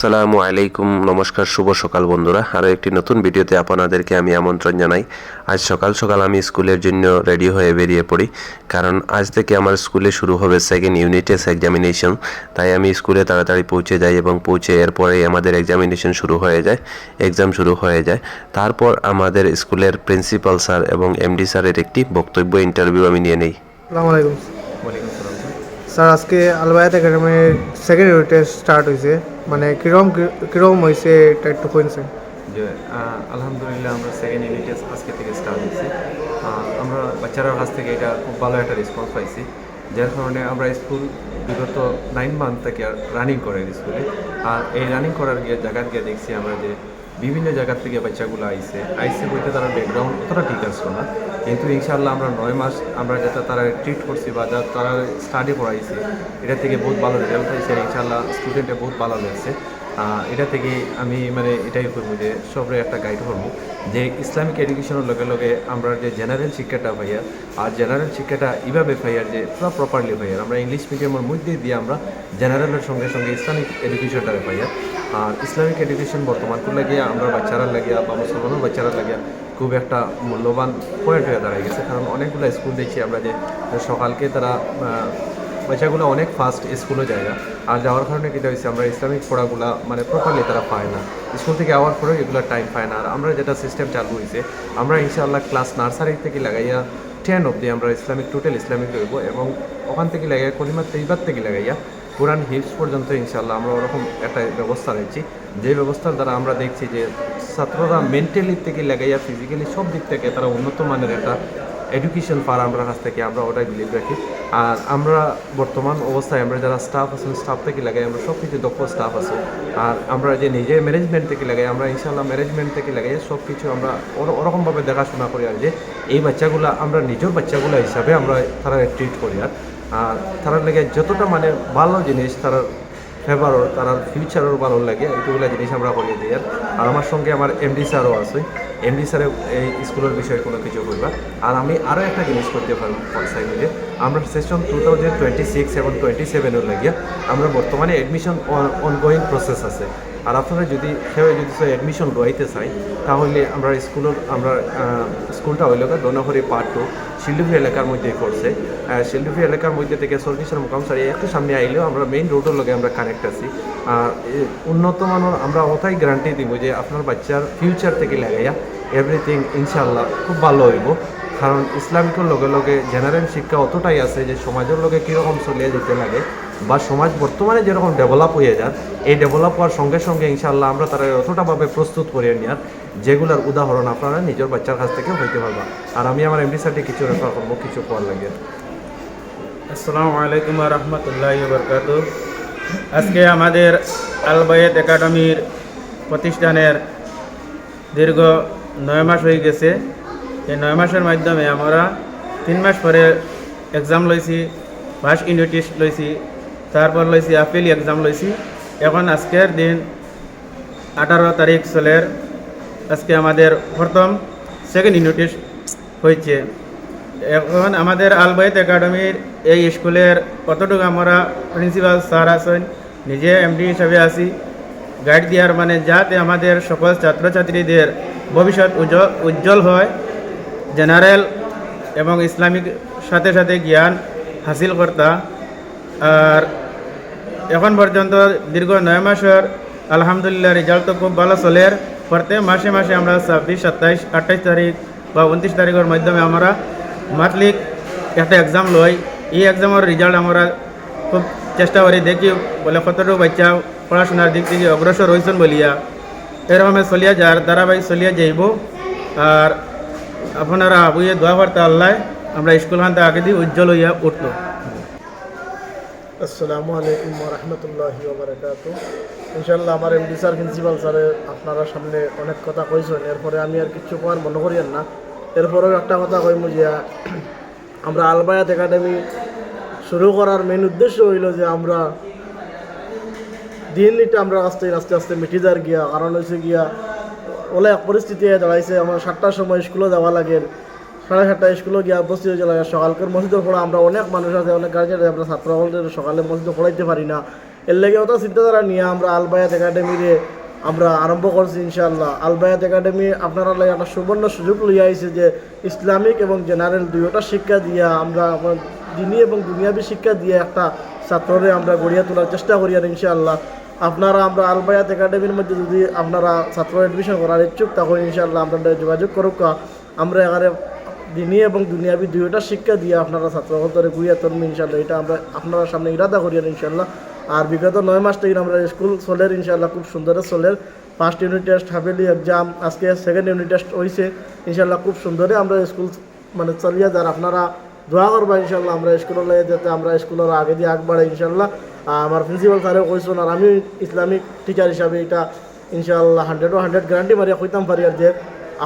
আসসালামু আলাইকুম, নমস্কার, শুভ সকাল বন্ধুরা। আরও একটি নতুন ভিডিওতে আপনাদেরকে আমি আমন্ত্রণ জানাই। আজ সকাল সকাল আমি স্কুলের জন্য রেডি হয়ে বেরিয়ে পড়ি, কারণ আজ থেকে আমার স্কুলে শুরু হবে সেকেন্ড ইউনিটেস এক্সামিনেশন তাই আমি স্কুলে তাড়াতাড়ি পৌঁছে যাই এবং পৌঁছে এরপরেই আমাদের এক্সামিনেশন শুরু হয়ে যায় এক্সাম শুরু হয়ে যায়। তারপর আমাদের স্কুলের প্রিন্সিপাল স্যার এবং এমডি স্যারের একটি বক্তব্য ইন্টারভিউ আমি নিয়ে নিই। আসসালামু আলাইকুম। সালাম স্যার, আজকে আলবায়াত একাডেমির সেকেন্ড ইউনিট টেস্ট স্টার্ট হয়েছে মানে কিরম কিরম হয়েছে এটা একটু কইছেন যে আলহামদুলিল্লাহ আমরা সেকেন্ড ইউনিট আজকে থেকে স্টার্ট হয়েছি আমরা বাচ্চারা কাছ থেকে এটা খুব ভালো একটা রেসপন্স পাইছি। যার কারণে আমরা স্কুল বিগত নাইন মান্থ থেকে আর রানিং করে স্কুলে। আর এই রানিং করার গিয়ে জায়গা গিয়ে দেখছি আমরা যে বিভিন্ন জায়গার থেকে বাচ্চাগুলো আইসে আইসে বলতে তারা ব্যাকগ্রাউন্ড অতটা ঠিক আসতো না। কিন্তু ইনশাআল্লাহ আমরা নয় মাস আমরা যেটা তারা ট্রিট করছি বা যা তারা স্টাডি পড়াইছি এটা থেকে বহুত ভালো রেজাল্ট হয়েছে। ইনশাআল্লাহ স্টুডেন্টে বহুত ভালো আহ, এটা থেকে আমি মানে এটাই করব যে সবরে একটা গাইড করব যে ইসলামিক এডুকেশনের লগে লগে আমরা যে জেনারেল শিক্ষাটা পাইয়া আর জেনারেল শিক্ষাটা এইভাবে পাইয়ার যে পুরো প্রপারলি পাইয়ার আমরা ইংলিশ মিডিয়ামের মধ্যে দিয়ে আমরা জেনারেলের সঙ্গে সঙ্গে ইসলামিক এডুকেশনটা পাইয়া আর ইসলামিক এডুকেশন বর্তমান লাগিয়া আমরা বাচ্চারা লাগিয়া বা মুসলমানের বাচ্চারা লাগিয়া খুব একটা মূল্যবান পয়েন্ট হয়ে দাঁড়িয়ে গেছে। কারণ অনেকগুলো স্কুল দেখছি আমরা যে সকালকে তারা বাচ্চাগুলো অনেক ফাস্ট স্কুলে জায়গা আর যাওয়ার কারণে কী হয়েছে, আমরা ইসলামিক পড়াগুলা মানে প্রপারলি তারা পায় না। স্কুল থেকে আওয়ার পরেও এগুলো টাইম পায় না। আর আমরা যেটা সিস্টেম চালু হয়েছে, আমরা ইনশাআল্লাহ ক্লাস নার্সারি থেকে লাগাইয়া টেন অবধি আমরা ইসলামিক টোটাল ইসলামিক রইব এবং ওখান থেকে লাগাইয়া কলিমার তেইবার থেকে লাগাইয়া কোরআন হিপস পর্যন্ত ইনশাল্লাহ আমরা ওরকম একটা ব্যবস্থা রয়েছি যে ব্যবস্থার দ্বারা আমরা দেখছি যে ছাত্ররা মেন্টালি থেকে লাগাইয়া ফিজিক্যালি সব দিক থেকে তারা উন্নত মানের একটা এডুকেশন পার আমরা কাছ থেকে আমরা ওটাই বিলিভ রাখি। আর আমরা বর্তমান অবস্থায় আমরা যারা স্টাফ আছেন স্টাফ থেকে লাগাই আমরা সব কিছু দক্ষ স্টাফ আছে। আর আমরা যে নিজে ম্যানেজমেন্ট থেকে লাগাই, আমরা ইনশাল্লাহ ম্যানেজমেন্ট থেকে লাগাই সব কিছু আমরা ওর- ওরকমভাবে দেখাশোনা করি আর যে এই বাচ্চাগুলো, আমরা নিজের বাচ্চাগুলো হিসাবে আমরা তারা ট্রিট করি আর। আর তারার লেগে যতটা মানে ভালো জিনিস, তারা ফেভারও তার ফিউচারও ভালো লাগে এইগুলো জিনিস আমরা করিয়ে দিই। আর আমার সঙ্গে আমার এমডি স্যারও আছে। এমডি স্যারে এই স্কুলের বিষয়ে কোনো কিছু করবা আর আমি আরও একটা জিনিস করতে পারব মিলে। আমরা session two thousand twenty six এবং টোয়েন্টি সেভেনের লাগিয়া আমরা বর্তমানে অ্যাডমিশন অনগোয়িং প্রসেস আছে। আর আপনারা যদি কেউ যদি অ্যাডমিশন লইতে চাই তাহলে আমরা স্কুলের আমরা স্কুলটা হইল দনহরি পার্ট টু শিল্ডুফি এলাকার মধ্যে করছে শিল্ডুফি এলাকার মধ্যে থেকে সর্গেশ্বর মুকাম সারি একটু সামনে আইলেও আমরা মেইন রোডের লগে আমরা কানেক্ট আছি। উন্নত মানের আমরা ওটাই গ্যারান্টি দিব যে আপনার বাচ্চার ফিউচার থেকে লাগাইয়া এভরিথিং ইনশাল্লাহ খুব ভালো হইব। কারণ ইসলামিকের লগে লগে জেনারেল শিক্ষা অতটাই আছে যে সমাজের লগে কীরকম চলিয়ে যেতে লাগে। বা সমাজ বর্তমানে যেরকম ডেভেলপ হয়ে যান এই ডেভেলপ হওয়ার সঙ্গে সঙ্গে ইনশাল্লাহ আমরা তারা অতটাভাবে প্রস্তুত করিয়ে নেওয়ার যেগুলোর উদাহরণ আপনারা নিজের বাচ্চার কাছ থেকে হইতে পারবা। আর আমি আমার এমডি সাথে কিছু রেফার করব, কিছু পর লাগে। আসসালামু আলাইকুম রহমতুল্লাহ বরকাত। আজকে আমাদের আলবায়েত একাডেমির প্রতিষ্ঠানের দীর্ঘ নয় মাস হয়ে গেছে। এই নয় মাসের মাধ্যমে আমরা তিন মাস পরে এক্সাম লইছি ফার্স্ট ইউনিট টেস্ট লইছি। তারপর লইছি আপিল এক্সাম লইছি। এখন আজকের দিন আঠারো তারিখ চলের, আজকে আমাদের প্রথম সেকেন্ড ইউনিট টেস্ট হয়েছে এখন আমাদের আলবাইত একাডেমির এই স্কুলের কতটুকু আমরা প্রিন্সিপাল স্যার আছেন, নিজে এমডি হিসাবে আছি গাইড দেওয়ার মানে যাতে আমাদের সকল ছাত্রছাত্রীদের ভবিষ্যৎ উজ্জ্বল উজ্জ্বল হয় জেনারেল এবং ইসলামিক সাথে সাথে জ্ঞান হাসিল করতা। আর এখন পর্যন্ত দীর্ঘ নয় মাসের আলহামদুলিল্লাহ রেজাল্ট তো খুব ভালো চলের প্রত্যেক মাসে মাসে আমরা ছাব্বিশ, সাতাইশ, আঠাইশ তারিখ বা উনত্রিশ তারিখের মাধ্যমে আমরা মাতলিক একটা এক্সাম লই। এই এক্সামের রেজাল্ট আমরা খুব চেষ্টা করি দেখি বলে কতটুকু বাচ্চা পড়াশোনার দিক থেকে অগ্রসর হয়েছেন বলিয়া। এরকমে চলিয়া যার ধারাবাহিক চলিয়া যাইব। আর আপনারা আবুয়ে দোয়া করতে আল্লাহ আমরা স্কুলখান থেকে আগে দিয়ে উজ্জ্বল হইয়া উঠল আসসালামু আলাইকুম রহমতুল্লাহ বারকাত ইনশাল্লাহ আমার এমডি স্যার, প্রিন্সিপাল স্যারে আপনারা সামনে অনেক কথা কইছেন, এরপরে আমি আর কিছু কোয়ার মনে করিয়েন না। এরপরেও একটা কথা কইমু যে, আমরা আলবায়াত একাডেমি শুরু করার মেন উদ্দেশ্য হইল যে, আমরা দিন এটা আমরা আস্তে আস্তে আস্তে মিটি যার গিয়া, কারণ হয়েছে গিয়া ওলা এক পরিস্থিতি দাঁড়াইছে, আমার সাতটার সময় স্কুলে যাওয়া লাগে। সাড়ে সাতটা স্কুলে গিয়া উপস্থিত হয়ে লাগে সকালকার মসজিদে পড়া আমরা অনেক মানুষ আছে, অনেক গার্জেন আমরা ছাত্র সকালে মসজিদে পড়াইতে পারি না। এর লেগে অত চিন্তাধারা নিয়ে আমরা আলবায়াত একাডেমিরে আমরা আরম্ভ করছি ইনশাআল্লাহ। আলবায়াত একাডেমি আপনারা লাগে একটা সুবর্ণ সুযোগ লইয়া আইছে যে ইসলামিক এবং জেনারেল দুইটা শিক্ষা দিয়া আমরা আমার দিনী এবং দুনিয়াবী শিক্ষা দিয়ে একটা ছাত্ররে আমরা গড়িয়া তোলার চেষ্টা করি আর ইনশাআল্লাহ। আপনারা আমরা আলবায়াত একাডেমির মধ্যে যদি আপনারা ছাত্র এডমিশন করার ইচ্ছুক তখন ইনশাআল্লাহ আপনাদের যোগাযোগ করুক। আমরা এখানে দিনী এবং দুনিয়াবি দুইটা শিক্ষা দিয়ে আপনারা ছাত্রদের গুইয়া তরমি ইনশাল্লাহ এটা আমরা আপনার সামনে ইরাদা করি ইনশাল্লাহ আর বিগত নয় মাস থেকে আমরা স্কুল চলের ইনশাল্লাহ খুব সুন্দর চলের। First unit test half yearly exam আজকে সেকেন্ড ইউনিট টেস্ট হয়েছে ইনশাল্লাহ খুব সুন্দরে আমরা স্কুল মানে চলিয়ে যার আপনারা দোয়া করবা ইনশাল্লাহ আমরা স্কুলে যাতে আমরা স্কুলের আগে দিয়ে আগ বাড়াই ইনশাল্লাহ আমার প্রিন্সিপাল স্যারেও কইছেন, আর আমি ইসলামিক টিচার হিসাবে এটা ইনশাল্লাহ হান্ড্রেড ও হান্ড্রেড গ্যারান্টি মারিয়া কইতাম পারি আর যে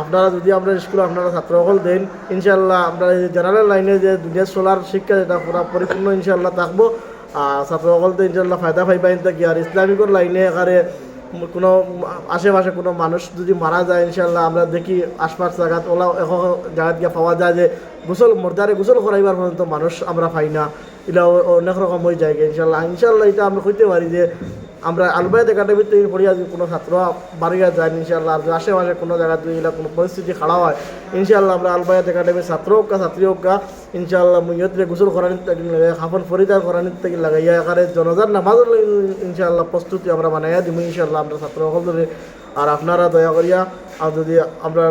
আপনারা যদি আমরা স্কুলে আপনারা ছাত্রসকল দেন ইনশাল্লাহ আপনারা এই জেনারেল লাইনে যে দুনিয়া চলার শিক্ষা যেটা পুরা পরিপূর্ণ ইনশাল্লাহ থাকব। আর ছাত্রসকল তো ইনশাল্লাহ ফায়দা পাইবেন থাকি আর ইসলামিকর লাইনে এখানে কোনো আশেপাশে কোনো মানুষ যদি মারা যায় ইনশাল্লাহ আমরা দেখি আশপাশ জায়গাত ওলা এখন জায়গাত গিয়ে পাওয়া যায় যে গোসল মর্দারে গোসল করাইবার পর্যন্ত মানুষ আমরা পাই না। এটা অনেক রকম হয়ে যায় ইনশাল্লাহ ইনশাল্লাহ এটা আমরা কইতে পারি যে আমরা আলবায়দ একাডেমির একাডেমিতে পড়িয়া যদি কোনো ছাত্র বাড়িয়া যায় ইনশাল্লাহ আর আশেপাশে কোনো জায়গায় তুই এলাকা কোনো পরিস্থিতি খারাপ হয় ইনশাল্লাহ আমরা আলবায়দ একাডেমির ছাত্র হোক কা ছাত্রী হোক কা ইনশাল্লাহ মুহূর্তে গোসল করানির থেকে লাগাই, হাফন ফরিদার করানির থেকে লাগাই এখানে জনজার ইনশাআল্লাহ ইনশাল্লাহ প্রস্তুতি আমরা বানাইয়া দিব ইনশাল্লাহ আমরা ছাত্র সকলরে আর আপনারা দয়া করিয়া আর যদি আমরা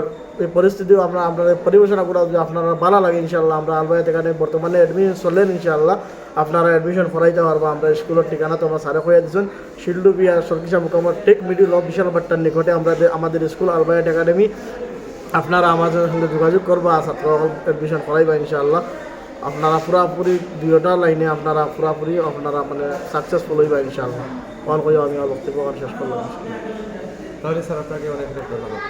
এই পরিস্থিতি আমরা আপনাদের পরিবেশনা করা যদি আপনারা ভালো লাগে ইনশাল্লাহ আমরা আলবায়াত একাডেমি বর্তমানে অ্যাডমিশন চলেন ইনশাল্লাহ আপনারা অ্যাডমিশন করাইতে পারব, আমরা স্কুলের ঠিকানা তো আমরা সারে হয়ে দিচ্ছেন শিল্ডুবিয়া সরকিসা মুকামার টেক মিডিল অফ বিশাল বাট্টার নিকটে আমরা আমাদের স্কুল আলবায়াত একাডেমি, আপনারা আমাদের সঙ্গে যোগাযোগ করবা, ছাত্র অ্যাডমিশন করাইবা, ইনশাআল্লাহ। আপনারা পুরাপুরি দুইটা লাইনে আপনারা পুরাপুরি আপনারা মানে সাকসেসফুল হইবা, ইনশাআল্লাহ। কল করি আমি বক্তব্য শেষ করলাম। তাহলে স্যার আপনাকে অনেক অনেক ধন্যবাদ।